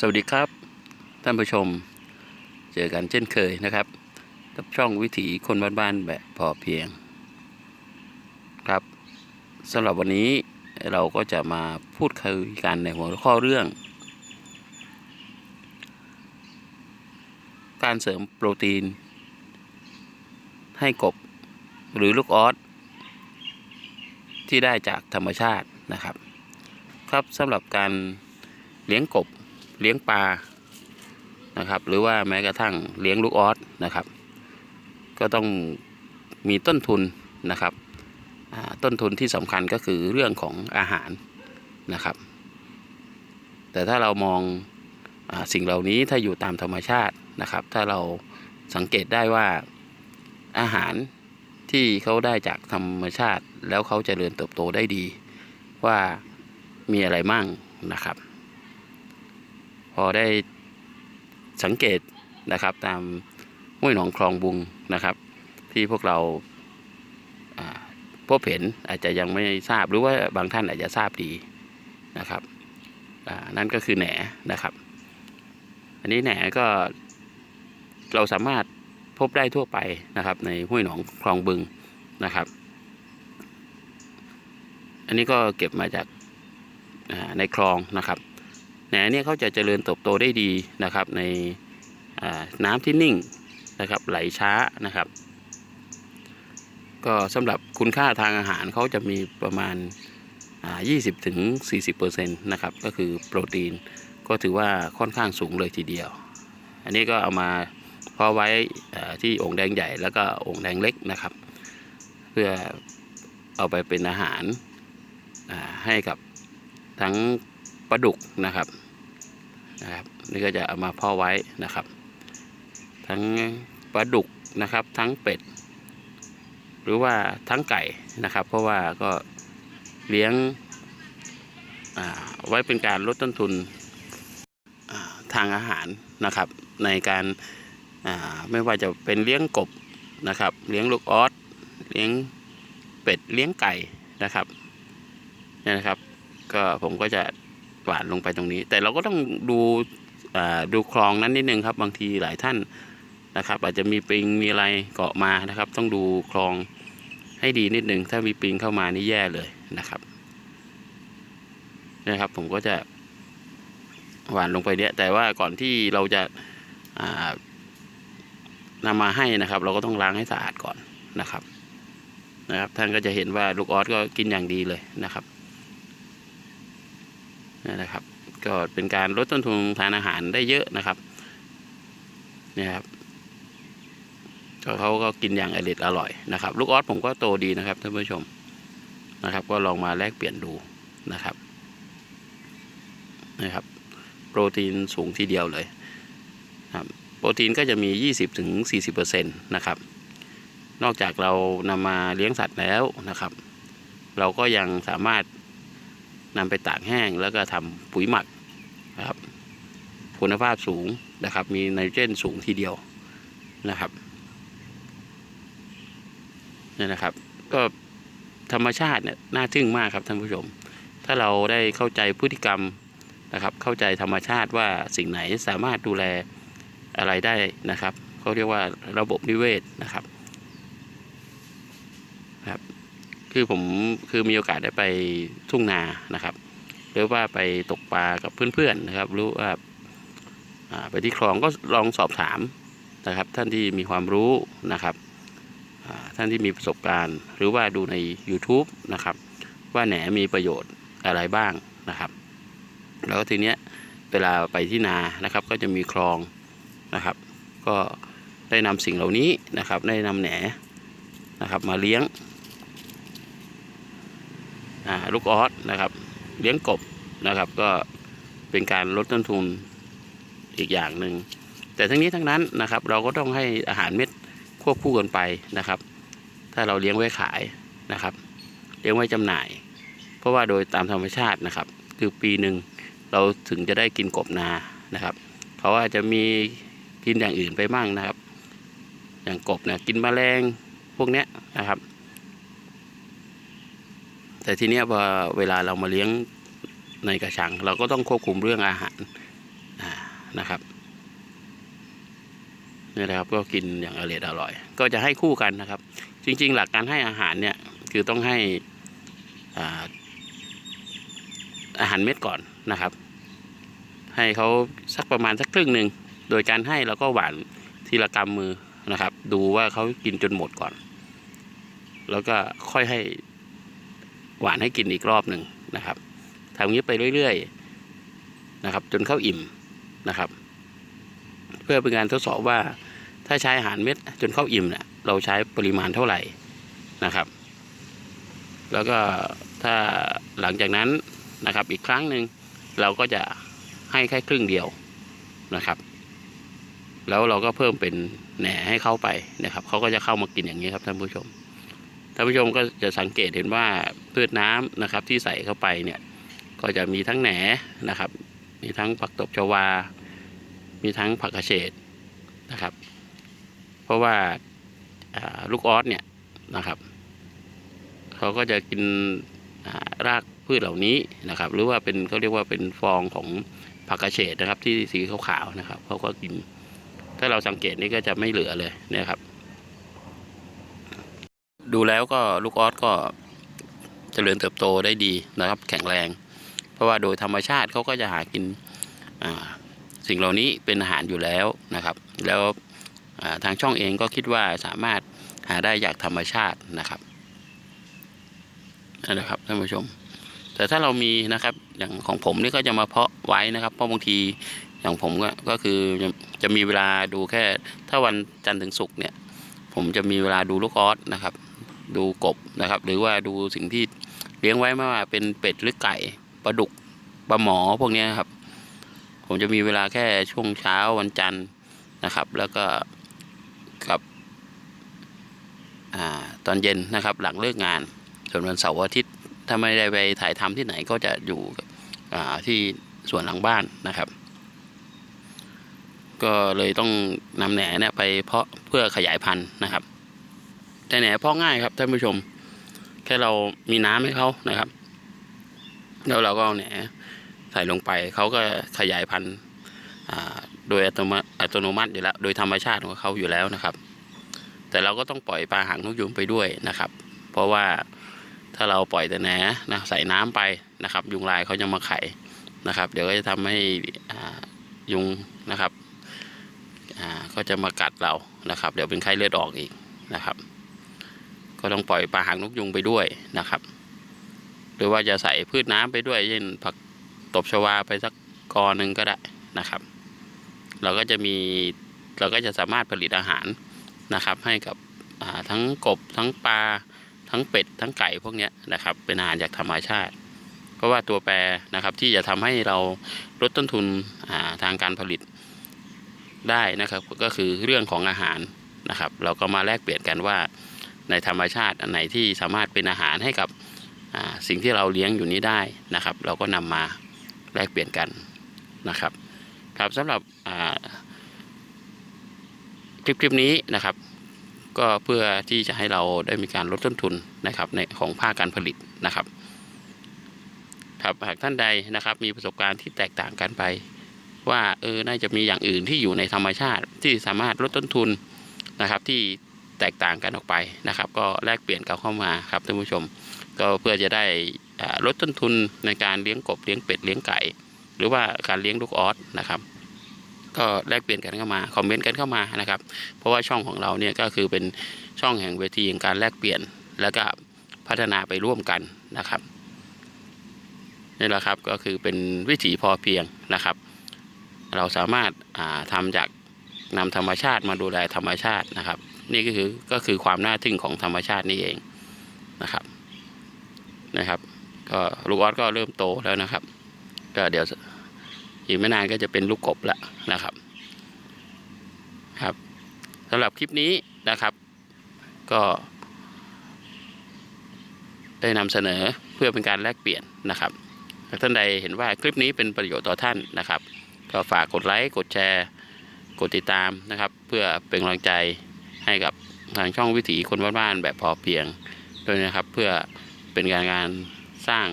สวัสดีครับ ท่านผู้ชม เจอกันเช่นเคยนะครับกับช่องวิถีคนบ้านๆแบบพอเพียง ครับสำหรับวันนี้เราก็จะมาพูดคุยกันในหัวข้อเรื่อง การเสริมโปรตีน ให้กบหรือลูกออสที่ได้จากธรรมชาตินะครับ ครับสำหรับการเลี้ยงกบ เลี้ยงปลานะครับ หรือว่าแม้กระทั่งเลี้ยงลูกออสนะครับ ก็ต้องมีต้นทุนนะครับต้นทุนที่สำคัญก็คือเรื่องของอาหารนะครับ แต่ถ้าเรามองอสิ่งเหล่านี้ถ้าอยู่ตามธรรมชาตินะครับ ถ้าเราสังเกตได้ว่าอาหารที่เขาได้จากธรรมชาติ แล้วเขาจเจริญเติบโตได้ดี ว่ามีอะไรมั่งนะครับ พอได้สังเกตนะครับตามห้วยหนองคลองบุงนะครับ ที่พวกเราพบเห็นอาจจะยังไม่ทราบหรือว่าบางท่านอาจจะทราบดีนะครับนั่นก็คือแหนนะครับ อันนี้แหนก็เราสามารถพบได้ทั่วไปนะครับ ในห้วยหนองคลองบึงนะครับ อันนี้ก็เก็บมาจากในคลองนะครับ แหนเนี่ยเขาจะเจริญเติบโตได้ดีนะครับ ในน้ำที่นิ่งนะครับไหลช้านะครับ ก็สำหรับคุณค่าทางอาหารเขาจะมีประมาณอ่า20ถึง40%นะครับ ก็คือโปรตีนก็ถือว่าค่อนข้างสูงเลยทีเดียว อันนี้ก็เอามาเพาะไว้ที่องค์แดงใหญ่แล้วก็องค์แดงเล็กนะครับ เพื่อเอาไปเป็นอาหารให้กับทั้งปลาดุกนะครับ นะครับนี่ก็จะเอามาเพาะไว้นะครับ ทั้งปลาดุกนะครับ ทั้งเป็ด หรือว่าทั้งไก่นะครับ เพราะว่าก็เลี้ยงไว้เป็นการลดต้นทุนทางอาหารนะครับ ในการาไม่ว่าจะเป็นเลี้ยงกบนะครับ เลี้ยงลูกออสเลี้ยงเป็ดเลี้ยงไก่นะครับนี่นะครับ ก็ผมก็จะ หวานลงไปตรงนี้ แต่เราก็ต้องดูดูคลองนั้นนิดนึงครับ บางทีหลายท่านนะครับ อาจจะมีปิงมีอะไรเกาะมานะครับ ต้องดูคลองให้ดีนิดนึง ถ้ามีปิงเข้ามานี่แย่เลยนะครับนะครับ ผมก็จะหวานลงไปเนี้ยแต่ว่าก่อนที่เราจะานำมาให้นะครับ เราก็ต้องล้างให้สะอาดก่อนนะครับนะครับ ท่านก็จะเห็นว่าลูกออสก็กินอย่างดีเลยนะครับ นี่นะครับ ก็เป็นการลดต้นทุนทานอาหารได้เยอะนะครับนี่ครับก็เขาก็กินอย่างอร่อยอร่อยนะครับ ลูกออสผมก็โตดีนะครับท่านผู้ชมนะครับ ก็ลองมาแลกเปลี่ยนดูนะครับนะครับ โปรตีนสูงทีเดียวเลยครับโปรตีนก็จะมี 20-40%นะครับ นอกจากเรานำมาเลี้ยงสัตว์แล้วนะครับ เราก็ยังสามารถ นำไปตากแห้งแล้วก็ทำปุ๋ยหมักนะครับ คุณภาพสูงนะครับ มีไนโตรเจนสูงทีเดียวนะครับนี่นะครับ ก็ธรรมชาติเนี่ยน่าทึ่งมากครับท่านผู้ชม ถ้าเราได้เข้าใจพฤติกรรมนะครับ เข้าใจธรรมชาติว่าสิ่งไหนสามารถดูแลอะไรได้นะครับเขาเรียกว่าระบบนิเวศนะครับครับ คือผมคือมีโอกาสได้ไปทุ่งนานะครับ หรือว่าไปตกปลากับเพื่อนๆนะครับ รู้ว่าไปที่คลองก็ลองสอบถามนะครับ ท่านที่มีความรู้นะครับท่านที่มีประสบการณ์ หรือว่าดูใน YouTube นะครับ ว่าแหนมีประโยชน์อะไรบ้างนะครับ แล้วทีเนี้ยเวลาไปที่นานะครับ ก็จะมีคลองนะครับ ก็ได้นำสิ่งเหล่านี้นะครับ ได้นำแหนนะครับ มาเลี้ยง ลูกออสนะครับ เลี้ยงกบนะครับ ก็เป็นการลดต้นทุนอีกอย่างหนึ่งแต่ทั้งนี้ทั้งนั้นนะครับ เราก็ต้องให้อาหารเม็ดควบคู่กันไปนะครับ ถ้าเราเลี้ยงไว้ขายนะครับ เลี้ยงไว้จำหน่าย เพราะว่าโดยตามธรรมชาตินะครับ คือปีหนึ่งเราถึงจะได้กินกบนานะครับเขาอาจจะมีกินอย่างอื่นไปมั่งนะครับ อย่างกบเนี่ยกินแมลงพวกเนี้ยนะครับ แต่ทีเนี้ยพอเวลาเรามาเลี้ยงในกระชัง เราก็ต้องควบคุมเรื่องอาหารนะครับนี่นะครับก็กินอย่างอร่อยอร่อย ก็จะให้คู่กันนะครับ จริง ๆ หลักการให้อาหารเนี่ยคือต้องให้อ่าอาหารเม็ดก่อนนะครับ ให้เขาสักประมาณสักครึ่งหนึ่งโดยการให้เราก็หวานทีละกำมือนะครับ ดูว่าเขากินจนหมดก่อน แล้วก็ค่อยให้ หวานให้กินอีกรอบหนึ่งนะครับทำอย่างนี้ไปเรื่อยๆนะครับ จนเข้าอิ่มนะครับ เพื่อเป็นการทดสอบว่าถ้าใช้อาหารเม็ดจนเข้าอิ่มเนี่ยเราใช้ปริมาณเท่าไหร่นะครับ แล้วก็ถ้าหลังจากนั้นนะครับ อีกครั้งหนึ่งเราก็จะให้แค่ครึ่งเดียวนะครับ แล้วเราก็เพิ่มเป็นแหน่ให้เข้าไปนะครับเขาก็จะเข้ามากินอย่างนี้ครับท่านผู้ชมท่านผู้ชมก็จะสังเกตเห็นว่า พืชน้ำนะครับที่ใส่เข้าไปเนี่ยก็จะมีทั้งแหนนะครับ มีทั้งผักตบชวา มีทั้งผักกระเฉดนะครับ เพราะว่าาลูกออสเนี่ยนะครับเขาก็จะกินารากพืชเหล่านี้นะครับ หรือว่าเป็นเขาเรียกว่าเป็นฟองของผักกระเฉดนะครับ ที่สีขาวๆนะครับเขาก็กิน ถ้าเราสังเกตนี่ก็จะไม่เหลือเลยนะครับ ดูแล้วก็ลูกออสก็ เจริญเติบโตได้ดีนะครับ แข็งแรง เพราะว่าโดยธรรมชาติเขาก็จะหากินสิ่งเหล่านี้เป็นอาหารอยู่แล้วนะครับ แล้วทางช่องเองก็คิดว่าสามารถหาได้จากธรรมชาตินะครับนั่นนะครับท่านผู้ชม แต่ถ้าเรามีนะครับอย่างของผมนี่ก็จะมาเพาะไว้นะครับเพราะบางทีอย่างผมก็ก็คือจะจะมีเวลาดูแค่ถ้าวันจันทร์ถึงศุกร์เนี่ย ผมจะมีเวลาดูลูกออสนะครับ ดูกบนะครับ หรือว่าดูสิ่งที่เลี้ยงไว้ไม่ว่าเป็นเป็ดหรือไก่ปลาดุกปลาหมอพวกนี้ครับ ผมจะมีเวลาแค่ช่วงเช้าวันจันทร์นะครับ แล้วก็กับอตอนเย็นนะครับ หลังเลิกงาน ส่วนวันเสาร์อาทิตย์ถ้าไม่ได้ไปถ่ายทำที่ไหนก็จะอยู่ที่ส่วนหลังบ้านนะครับ ก็เลยต้องนำแหนเนี่ยไปเพาะเพื่อขยายพันธุ์นะครับ แต่แหนเพาะง่ายครับท่านผู้ชม แค่เรามีน้ำให้เขานะครับ แล้วเราก็เอาแหนใส่ลงไปเขาก็ขยายพันธุ์โดยอัตโนมัติอยู่แล้ว โดยธรรมชาติของเขาอยู่แล้วนะครับ แต่เราก็ต้องปล่อยปลาหางนกยุงไปด้วยนะครับ เพราะว่าถ้าเราปล่อยแต่แหนนะใส่น้ำไปนะครับ ยุงลายเขาจะมาไข่นะครับ เดี๋ยวก็จะทำให้ยุงนะครับก็จะมากัดเรานะครับ เดี๋ยวเป็นไข้เลือดออกอีกนะครับ ก็ต้องปล่อยปลาหางนกยุงไปด้วยนะครับ หรือว่าจะใส่พืชน้ำไปด้วย เช่นผักตบชวาไปสักกอหนึ่งก็ได้นะครับ เราก็จะมีเราก็จะสามารถผลิตอาหารนะครับ ให้กับทั้งกบทั้งปลาทั้งเป็ดทั้งไก่พวกนี้นะครับ เป็นอาหารจากธรรมชาติ เพราะว่าตัวแปรนะครับที่จะทำให้เราลดต้นทุนาทางการผลิตได้นะครับ ก็คือเรื่องของอาหารนะครับ เราก็มาแลกเปลี่ยนกันว่า ในธรรมชาติอันไหนที่สามารถเป็นอาหารให้กับสิ่งที่เราเลี้ยงอยู่นี้ได้นะครับ เราก็นำมาแลกเปลี่ยนกันนะครับครับสำหรับคลิปคลิปนี้นะครับ ก็เพื่อที่จะให้เราได้มีการลดต้นทุนนะครับในของภาคการผลิตนะครับครับหากท่านใดนะครับ มีประสบการณ์ที่แตกต่างกันไป ว่าเออน่าจะมีอย่างอื่นที่อยู่ในธรรมชาติที่สามารถลดต้นทุนนะครับ ที่ แตกต่างกันออกไปนะครับ ก็แลกเปลี่ยนกันเข้ามาครับท่านผู้ชม ก็เพื่อจะได้ลดต้นทุนในการเลี้ยงกบเลี้ยงเป็ดเลี้ยงไก่ หรือว่าการเลี้ยงลูกออสนะครับ ก็แลกเปลี่ยนกันเข้ามาคอมเมนต์กันเข้ามานะครับ เพราะว่าช่องของเราเนี่ยก็คือเป็นช่องแห่งเวทีแห่งการแลกเปลี่ยนแล้วก็พัฒนาไปร่วมกันนะครับนี่แหละครับก็คือเป็นวิถีพอเพียงนะครับ เราสามารถาทำจากนำธรรมชาติมาดูแลธรรมชาตินะครับ นี่ก็คือก็คือความน่าทึ่งของธรรมชาตินี่เองนะครับนะครับ ก็ลูกออสก็เริ่มโตแล้วนะครับ ก็เดี๋ยวอีกไม่นานก็จะเป็นลูกกบแล้วนะครับครับสำหรับคลิปนี้นะครับ ก็ ได้นำเสนอเพื่อเป็นการแลกเปลี่ยนนะครับถ้าท่านใดเห็นว่าคลิปนี้เป็นประโยชน์ต่อท่านนะครับ ก็ฝากกดไลค์กดแชร์ กดติดตามนะครับ เพื่อเป็นกำลังใจ ให้กับทางช่องวิถีคนบ้านๆแบบพอเพียงด้วยนะครับ เพื่อเป็นการงานสร้าง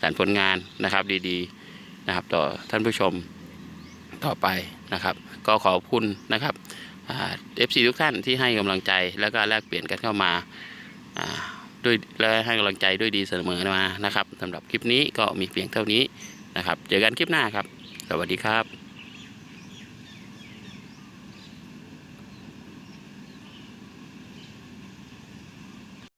สรรผลงานนะครับดีๆนะครับ ต่อท่านผู้ชมต่อไปนะครับ ก็ขอบคุณนะครับเอฟซีทุกท่านที่ให้กำลังใจแล้วก็แลกเปลี่ยนกันเข้ามาอ่าด้วยและให้กำลังใจด้วยดีเสมอมานะครับสำหรับคลิปนี้ก็มีเพียงเท่านี้นะครับ เจอกันคลิปหน้าครับ สวัสดีครับ